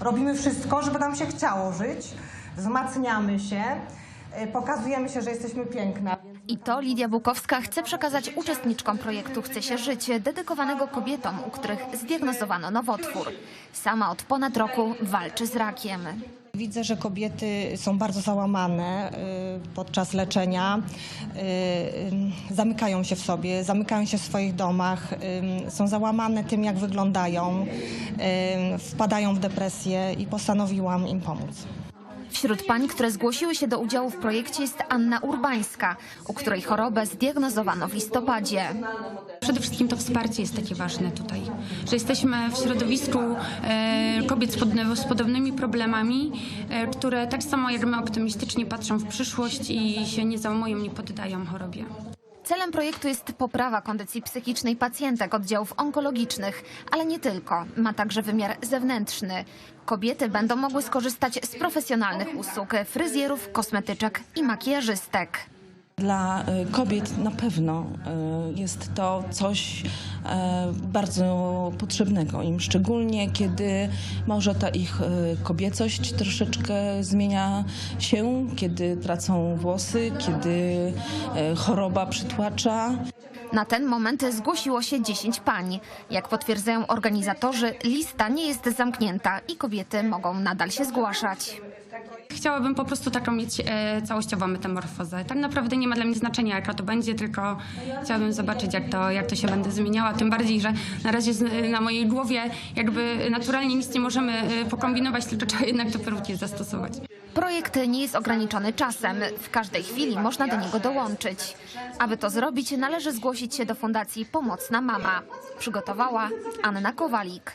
Robimy wszystko, żeby nam się chciało żyć, wzmacniamy się, pokazujemy się, że jesteśmy piękne. I to Lidia Bukowska chce przekazać uczestniczkom projektu Chce się żyć, dedykowanego kobietom, u których zdiagnozowano nowotwór. Sama od ponad roku walczy z rakiem. Widzę, że kobiety są bardzo załamane y, podczas leczenia, y, y, zamykają się w sobie, zamykają się w swoich domach, są załamane tym, jak wyglądają, wpadają w depresję i postanowiłam im pomóc. Wśród pań, które zgłosiły się do udziału w projekcie jest Anna Urbańska, u której chorobę zdiagnozowano w listopadzie. Przede wszystkim to wsparcie jest takie ważne tutaj, że jesteśmy w środowisku e, kobiet z, pod, z podobnymi problemami, e, które tak samo jak my optymistycznie patrzą w przyszłość i się nie załamują, nie poddają chorobie. Celem projektu jest poprawa kondycji psychicznej pacjentek oddziałów onkologicznych, ale nie tylko. Ma także wymiar zewnętrzny. Kobiety będą mogły skorzystać z profesjonalnych usług fryzjerów, kosmetyczek i makijażystek. Dla y, kobiet na pewno y, jest to coś y, bardzo potrzebnego im, szczególnie kiedy może ta ich kobiecość troszeczkę zmienia się, kiedy tracą włosy, kiedy choroba przytłacza. Na ten moment zgłosiło się 10 pań. Jak potwierdzają organizatorzy, lista nie jest zamknięta i kobiety mogą nadal się zgłaszać. Chciałabym po prostu taką mieć e, całościową metamorfozę. Tak naprawdę nie ma dla mnie znaczenia, jaka to będzie, tylko chciałabym zobaczyć, jak to, jak to się będę zmieniała. Tym bardziej, że na razie z, na mojej głowie jakby naturalnie nic nie możemy e, pokombinować, tylko trzeba jednak to pierwotnie zastosować. Projekt nie jest ograniczony czasem. W każdej chwili można do niego dołączyć. Aby to zrobić, należy zgłosić się do Fundacji Pomocna Mama. Przygotowała Anna Kowalik.